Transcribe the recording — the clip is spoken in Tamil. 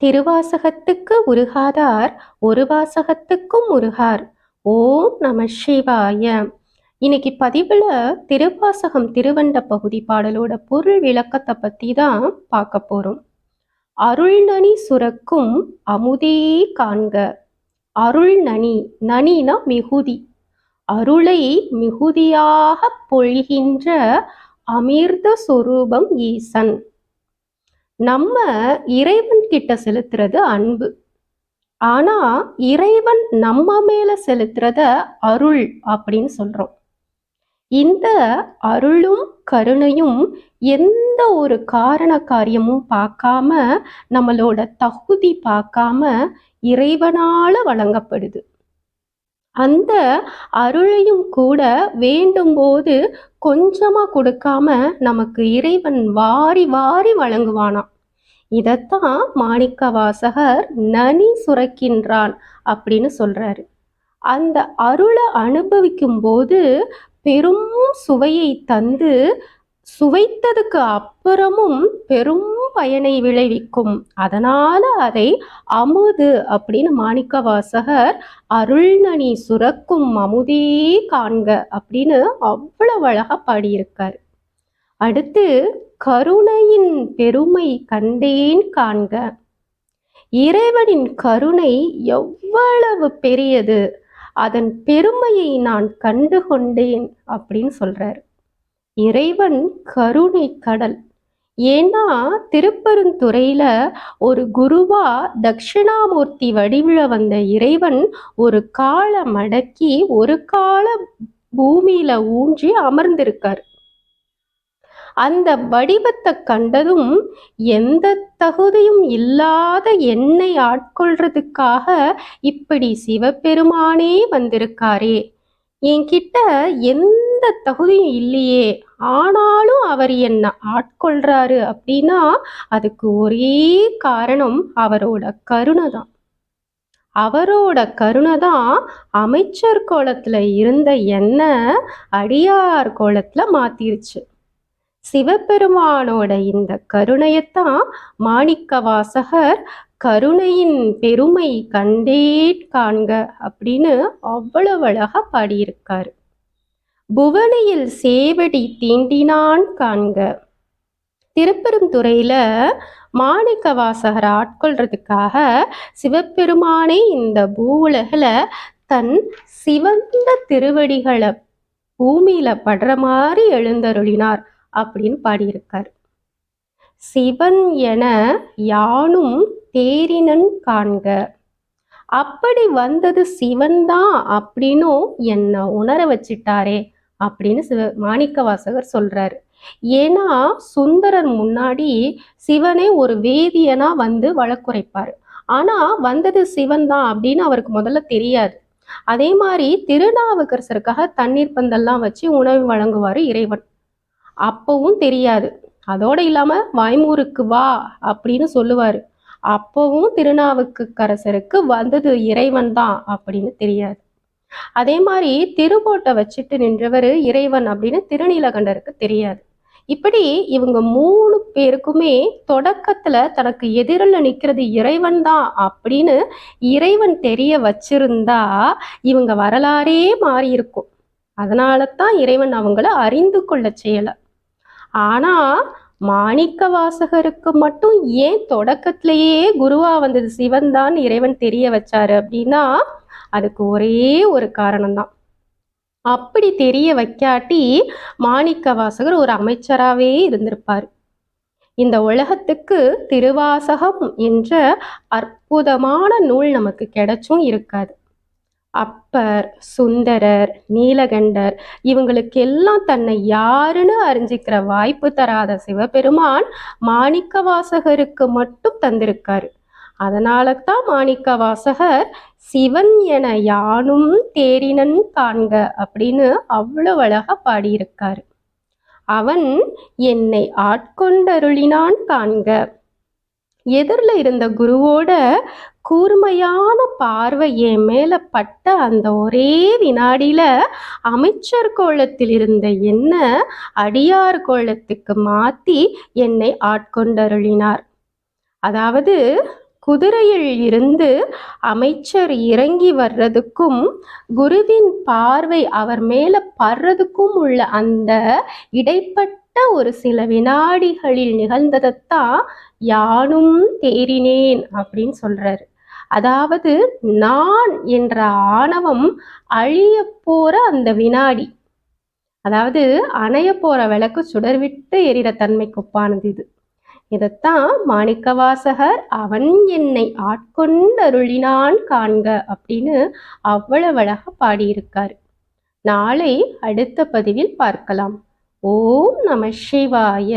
திருவாசகத்துக்கு உருகாதார் ஒரு வாசகத்துக்கும் உருகார். ஓம் நம சிவாய. இன்னைக்கு பதிவில் திருவாசகம் திருவண்ட பகுதி பாடலோட பொருள் விளக்கத்தை பற்றி தான் பார்க்க போகிறோம் அருள்நனி சுரக்கும் அமுதே காண்க. அருள் நனி நனினா மிகுதி. அருளை மிகுதியாக பொழிகின்ற அமிர்த சொரூபம் ஈசன். நம்ம இறைவன் கிட்ட செலுத்துறது அன்பு. ஆனா இறைவன் நம்ம மேல செலுத்துறத அருள் அப்படின்னு சொல்றோம். இந்த அருளும் கருணையும் எந்த ஒரு காரண காரியமும் பார்க்காம நம்மளோட தகுதி பார்க்காம இறைவனால வழங்கப்படுது. அந்த அருளையும் கூட வேண்டும் போது கொஞ்சமா கொடுக்காம நமக்கு இறைவன் வாரி வாரி வழங்குவானாம். இதைத்தான் மாணிக்க வாசகர் நனி சுரக்கின்றான் அப்படின்னு சொல்றாரு. அந்த அருளை அனுபவிக்கும் போது பெரும் சுவையை தந்து சுவைத்ததுக்கு அப்புறமும் பெரும் பயனை விளைவிக்கும். அதனால அதை அமுது அப்படின்னு மாணிக்க வாசகர் அருள்நனி சுரக்கும் அமுதே காண்க அப்படின்னு அவ்வளவு அழகா பாடியிருக்கார். அடுத்து கருணையின் பெருமை கண்டேன் காண்க. இறைவனின் கருணை எவ்வளவு பெரியது. அதன் பெருமையை நான் கண்டு கொண்டேன் அப்படின்னு சொல்றாரு. இறைவன் கருணை கடல். ஏன்னா திருப்பெருந்துறையில ஒரு குருவா தட்சிணாமூர்த்தி வடிவில வந்த இறைவன் ஒரு கால மடக்கி ஒரு கால பூமியில ஊன்றி அமர்ந்திருக்கார். அந்த வடிவத்தை கண்டதும் எந்த தகுதியும் இல்லாத என்னை ஆட்கொள்றதுக்காக இப்படி சிவபெருமானே வந்திருக்காரே. என்கிட்ட எந்த தகுதியும் இல்லையே. ஆனாலும் அவர் என்ன ஆட்கொள்றாரு அப்படின்னா அதுக்கு ஒரே காரணம் அவரோட கருணை தான். அவரோட கருணை தான் அமைச்சர் கோலத்தில் இருந்த என்ன அடியார் கோலத்தில் மாத்திருச்சு. சிவபெருமானோட இந்த கருணையத்தான் மாணிக்க வாசகர் கருணையின் பெருமை கண்டேட் காண்க அப்படின்னு அவ்வளவு அழகா பாடியிருக்காரு. புவனையில் சேவடி தீண்டினான் காண்க. திருப்பெருந்துறையில மாணிக்க வாசகர் ஆட்கொள்றதுக்காக சிவபெருமானே இந்த பூவுலகில தன் சிவந்த திருவடிகளை பூமியில படுற மாதிரி எழுந்தருளினார் அப்படின்னு பாடியிருக்கார். சிவன் என யானும் தேரினன் காண்க. அப்படி வந்தது சிவன் தான் அப்படின்னும் என்னை உணர வச்சிட்டாரே. அப்படின்னு சிவ மாணிக்க வாசகர் சொல்றாரு. ஏன்னா சுந்தரர் முன்னாடி சிவனே ஒரு வேதியனா வந்து வழக்குரைப்பார். ஆனா வந்தது சிவன் தான் அப்படின்னு அவருக்கு முதல்ல தெரியாது. அதே மாதிரி திருநாவுக்கரசருக்காக தண்ணீர் பந்தல்லாம் வச்சு உணவு வழங்குவார் இறைவன். அப்பவும் தெரியாது. அதோட இல்லாம வாய்மூருக்கு வா அப்படின்னு சொல்லுவாரு. அப்பவும் திருநாவுக்கரசருக்கு வந்தது இறைவன் தான் அப்படின்னு தெரியாது. அதே மாதிரி திருவோட்டை வச்சுட்டு நின்றவர் இறைவன் அப்படின்னு திருநீலகண்டருக்கு தெரியாது. இப்படி இவங்க மூணு பேருக்குமே தொடக்கத்துல தனக்கு எதிரில் நிற்கிறது இறைவன் தான் அப்படின்னு இறைவன் தெரிய வச்சிருந்தா இவங்க வரலாறே மாறி இருக்கும் அதனால தான் இறைவன் அவங்கள அறிந்து கொள்ள செய்யலை. ஆனா மாணிக்க வாசகருக்கு மட்டும் ஏன் தொடக்கத்திலேயே குருவா வந்தது சிவன் தான் இறைவன் தெரிய வச்சாரு அப்படின்னா அதுக்கு ஒரே ஒரு காரணம்தான். அப்படி தெரிய வைக்காட்டி மாணிக்க வாசகர் ஒரு அமைச்சராகவே இருந்திருப்பார். இந்த உலகத்துக்கு திருவாசகம் என்ற அற்புதமான நூல் நமக்கு கிடைச்சும் இருக்காது. அப்பர் சுந்தரர் நீலகண்டர் இவங்களுக்கு எல்லாம் தன்னை யாருன்னு அறிஞ்சிக்கிற வாய்ப்பு தராத சிவபெருமான் மாணிக்க வாசகருக்கு மட்டும் தந்திருக்காரு. அதனால தான் மாணிக்க வாசகர் சிவன் என யானும் தேரினன் காண்க அப்படின்னு அவ்வளவு அழகா பாடியிருக்காரு. அவன் என்னை ஆட்கொண்டருளினான் காண்க எதிரில் இருந்த குருவோட கூர்மையான பார்வை என் மேல பட்ட அந்த ஒரே வினாடியில அமைச்சர் கோலத்தில் இருந்த என்ன அடியார் கோலத்துக்கு மாத்தி என்னை ஆட்கொண்டருளினார். அதாவது குதிரையில் இருந்து அமைச்சர் இறங்கி வர்றதுக்கும் குருவின் பார்வை அவர் மேல படுறதுக்கும் உள்ள அந்த இடைப்பட்ட ஒரு சில வினாடிகளில் நிகழ்ந்ததைத்தான் யானும் தேறினேன் அப்படின்னு சொல்றாரு. அதாவது நான் என்ற ஆணவம் அழிய போற அந்த வினாடி அதாவது அணைய போற விளக்கு சுடர்விட்டு எரிற தன்மைக்கு ஒப்பானது இது. இதைத்தான் மாணிக்கவாசகர் அவன் என்னை ஆட்கொண்டருளினான் காண்க அப்படின்னு அவ்வளவு அழகா பாடியிருக்காரு. நாளை அடுத்த பதிவில் பார்க்கலாம். ஓம் நம சிவாய.